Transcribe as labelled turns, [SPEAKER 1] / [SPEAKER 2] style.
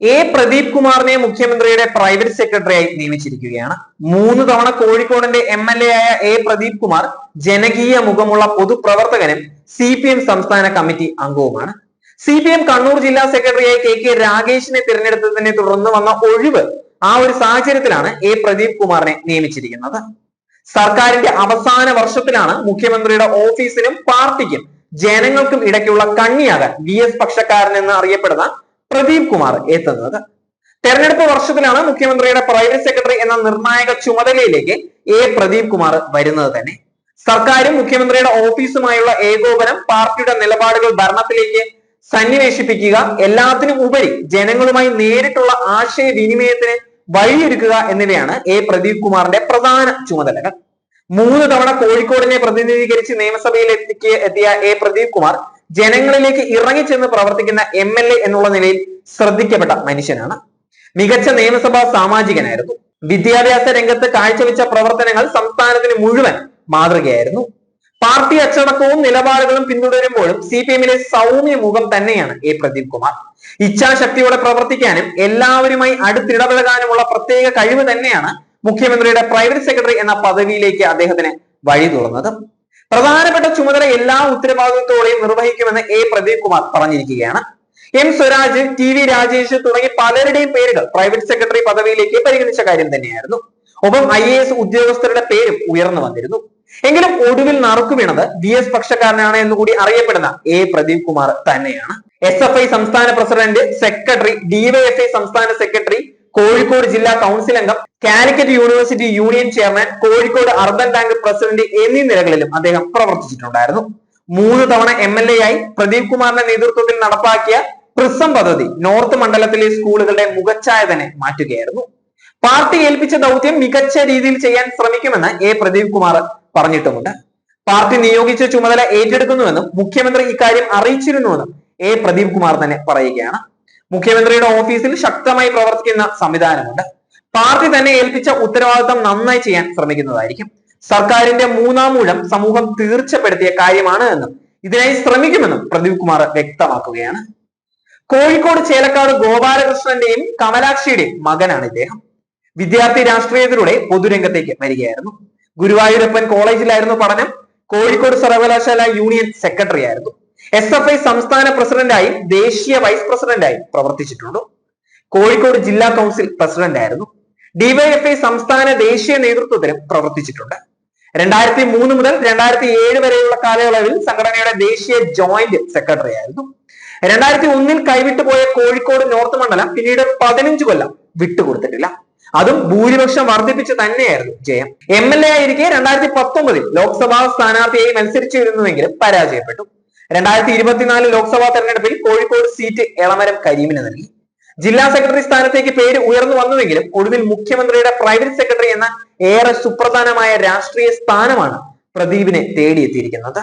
[SPEAKER 1] A Pradeep കുമാറിനെ മുഖ്യമന്ത്രിയുടെ private സെക്രട്ടറിയായി നിയമിച്ചിരിക്കുകയാണ്. മൂന്ന് തവണ കോഴിക്കോടിന്റെ എം എൽ എ ആയ എ പ്രദീപ് കുമാർ ജനകീയ മുഖമുള്ള പൊതുപ്രവർത്തകനും സി പി എം സംസ്ഥാന കമ്മിറ്റി അംഗവുമാണ്. സി പി എം കണ്ണൂർ ജില്ലാ സെക്രട്ടറിയായി കെ കെ രാഗേഷിനെ തിരഞ്ഞെടുത്തതിനെ തുടർന്ന് വന്ന ഒഴിവ് ആ ഒരു സാഹചര്യത്തിലാണ് എ പ്രദീപ് കുമാറിനെ നിയമിച്ചിരിക്കുന്നത്. സർക്കാരിന്റെ അവസാന വർഷത്തിലാണ് മുഖ്യമന്ത്രിയുടെ ഓഫീസിനും പാർട്ടിക്കും ജനങ്ങൾക്കും ഇടയ്ക്കുള്ള കണ്ണിയാകാൻ വി എസ് പക്ഷക്കാരൻ എന്ന് അറിയപ്പെടുന്ന പ്രദീപ് കുമാർ എത്തുന്നത് തെരഞ്ഞെടുപ്പ് വർഷത്തിലാണ് മുഖ്യമന്ത്രിയുടെ പ്രൈവറ്റ് സെക്രട്ടറി എന്ന നിർണായക ചുമതലയിലേക്ക് എ പ്രദീപ് കുമാർ വരുന്നത് തന്നെ. സർക്കാരും മുഖ്യമന്ത്രിയുടെ ഓഫീസുമായുള്ള ഏകോപനം പാർട്ടിയുടെ നിലപാടുകൾ ഭരണത്തിലേക്ക് സന്നിവേശിപ്പിക്കുക എല്ലാത്തിനും ഉപരി ജനങ്ങളുമായി നേരിട്ടുള്ള ആശയവിനിമയത്തിന് വഴിയൊരുക്കുക എന്നിവയാണ് എ പ്രദീപ് കുമാറിന്റെ പ്രധാന ചുമതലകൾ. മൂന്ന് തവണ കോഴിക്കോടിനെ പ്രതിനിധീകരിച്ച് നിയമസഭയിൽ എത്തിക്ക് എത്തിയ എ പ്രദീപ് കുമാർ ജനങ്ങളിലേക്ക് ഇറങ്ങിച്ചെന്ന് പ്രവർത്തിക്കുന്ന എം എൽ എ എന്നുള്ള നിലയിൽ ശ്രദ്ധിക്കപ്പെട്ട മനുഷ്യനാണ്. മികച്ച നിയമസഭാ സാമാജികനായിരുന്നു. വിദ്യാഭ്യാസ രംഗത്ത് കാഴ്ചവെച്ച പ്രവർത്തനങ്ങൾ സംസ്ഥാനത്തിന് മുഴുവൻ മാതൃകയായിരുന്നു. പാർട്ടി അച്ചടക്കവും നിലപാടുകളും പിന്തുടരുമ്പോഴും സി പി എമ്മിലെ സൗമ്യ മുഖം തന്നെയാണ് എ പ്രദീപ് കുമാർ. ഇച്ഛാശക്തിയോടെ പ്രവർത്തിക്കാനും എല്ലാവരുമായി അടുത്തിടപഴകാനുമുള്ള പ്രത്യേക കഴിവ് തന്നെയാണ് മുഖ്യമന്ത്രിയുടെ പ്രൈവറ്റ് സെക്രട്ടറി എന്ന പദവിയിലേക്ക് അദ്ദേഹത്തിന് വഴി തുറന്നത് പ്രധാനപ്പെട്ട ചുമതല എല്ലാ ഉത്തരവാദിത്വത്തോടെയും നിർവഹിക്കുമെന്ന് എ. പ്രദീപ് കുമാർ പറഞ്ഞിരിക്കുകയാണ്. M. Swaraj T. V. Rajesh തുടങ്ങി പലരുടെയും പേരുകൾ പ്രൈവറ്റ് സെക്രട്ടറി പദവിയിലേക്ക് പരിഗണിച്ച കാര്യം തന്നെയായിരുന്നു. ഒപ്പം ഐ എ എസ് ഉദ്യോഗസ്ഥരുടെ പേരും ഉയർന്നു വന്നിരുന്നു. എങ്കിലും ഒടുവിൽ നറുക്കു വീണത് വി എസ് പക്ഷക്കാരനാണ് എന്നുകൂടി അറിയപ്പെടുന്ന എ. പ്രദീപ് കുമാർ തന്നെയാണ്. എസ് എഫ് ഐ സംസ്ഥാന പ്രസിഡന്റ് സെക്രട്ടറി ഡിവൈഎഫ്ഐ സംസ്ഥാന സെക്രട്ടറി കോഴിക്കോട് ജില്ലാ കൗൺസിൽ അംഗം Calicut university union chairman Kozhikode urban bank president എന്നീ നിലകളിലും അദ്ദേഹം പ്രവർത്തിച്ചിട്ടുണ്ടായിരുന്നു. മൂന്ന് തവണ എം എൽ എ ആയി പ്രദീപ് കുമാറിന്റെ നേതൃത്വത്തിൽ നടപ്പാക്കിയ പ്രിസം പദ്ധതി നോർത്ത് മണ്ഡലത്തിലെ സ്കൂളുകളുടെ മുഖച്ഛായ തന്നെ മാറ്റുകയായിരുന്നു. പാർട്ടി ഏൽപ്പിച്ച ദൗത്യം മികച്ച രീതിയിൽ ചെയ്യാൻ ശ്രമിക്കുമെന്ന് എ പ്രദീപ് കുമാർ പറഞ്ഞിട്ടുമുണ്ട്. പാർട്ടി നിയോഗിച്ച ചുമതല ഏറ്റെടുക്കുന്നുവെന്നും മുഖ്യമന്ത്രി ഇക്കാര്യം അറിയിച്ചിരുന്നുവെന്നും എ പ്രദീപ് കുമാർ തന്നെ പറയുകയാണ്. മുഖ്യമന്ത്രിയുടെ ഓഫീസിൽ ശക്തമായി പ്രവർത്തിക്കുന്ന സംവിധാനമുണ്ട്. പാർട്ടി തന്നെ ഏൽപ്പിച്ച ഉത്തരവാദിത്തം നന്നായി ചെയ്യാൻ ശ്രമിക്കുന്നതായിരിക്കും. സർക്കാരിന്റെ മൂന്നാം മൂലം സമൂഹം തീർച്ചപ്പെടുത്തിയ കാര്യമാണ് എന്നും ഇതിനായി ശ്രമിക്കുമെന്നും പ്രദീപ് കുമാർ വ്യക്തമാക്കുകയാണ്. കോഴിക്കോട് ചേലക്കാട് ഗോപാലകൃഷ്ണന്റെയും കമലാക്ഷിയുടെയും മകനാണ് ഇദ്ദേഹം. വിദ്യാർത്ഥി രാഷ്ട്രീയത്തിലൂടെ പൊതുരംഗത്തേക്ക് വരികയായിരുന്നു. ഗുരുവായൂരപ്പൻ കോളേജിലായിരുന്നു പഠനം. കോഴിക്കോട് സർവകലാശാല യൂണിയൻ സെക്രട്ടറി ആയിരുന്നു. എസ് എഫ് ഐ സംസ്ഥാന പ്രസിഡന്റായും ദേശീയ വൈസ് പ്രസിഡന്റായും പ്രവർത്തിച്ചിട്ടുണ്ട്. കോഴിക്കോട് ജില്ലാ കൗൺസിൽ പ്രസിഡന്റ് ആയിരുന്നു ഡിവൈഎഫ്ഐ സംസ്ഥാന ദേശീയ നേതൃത്വത്തിലും പ്രവർത്തിച്ചിട്ടുണ്ട്. രണ്ടായിരത്തി മൂന്ന് മുതൽ രണ്ടായിരത്തി ഏഴ് വരെയുള്ള കാലയളവിൽ സംഘടനയുടെ ദേശീയ ജോയിന്റ് സെക്രട്ടറി ആയിരുന്നു. രണ്ടായിരത്തി ഒന്നിൽ കൈവിട്ടുപോയ കോഴിക്കോട് നോർത്ത് മണ്ഡലം പിന്നീട് പതിനഞ്ച് കൊല്ലം വിട്ടുകൊടുത്തിട്ടില്ല. അതും ഭൂരിപക്ഷം വർദ്ധിപ്പിച്ച് തന്നെയായിരുന്നു ജയം. എം എൽ എ ആയിരിക്കെ രണ്ടായിരത്തി പത്തൊമ്പതിൽ ലോക്സഭാ സ്ഥാനാർത്ഥിയായി മത്സരിച്ചിരുന്നുവെങ്കിലും പരാജയപ്പെട്ടു. രണ്ടായിരത്തി ഇരുപത്തിനാല് ലോക്സഭാ തെരഞ്ഞെടുപ്പിൽ കോഴിക്കോട് സീറ്റ് എളമരം കരീമിന് നൽകി. ജില്ലാ സെക്രട്ടറി സ്ഥാനത്തേക്ക് പേര് ഉയർന്നു വന്നുവെങ്കിലും ഒടുവിൽ മുഖ്യമന്ത്രിയുടെ പ്രൈവറ്റ് സെക്രട്ടറി എന്ന ഏറെ സുപ്രധാനമായ രാഷ്ട്രീയ സ്ഥാനമാണ് പ്രദീപിനെ തേടിയെത്തിയിരിക്കുന്നത്.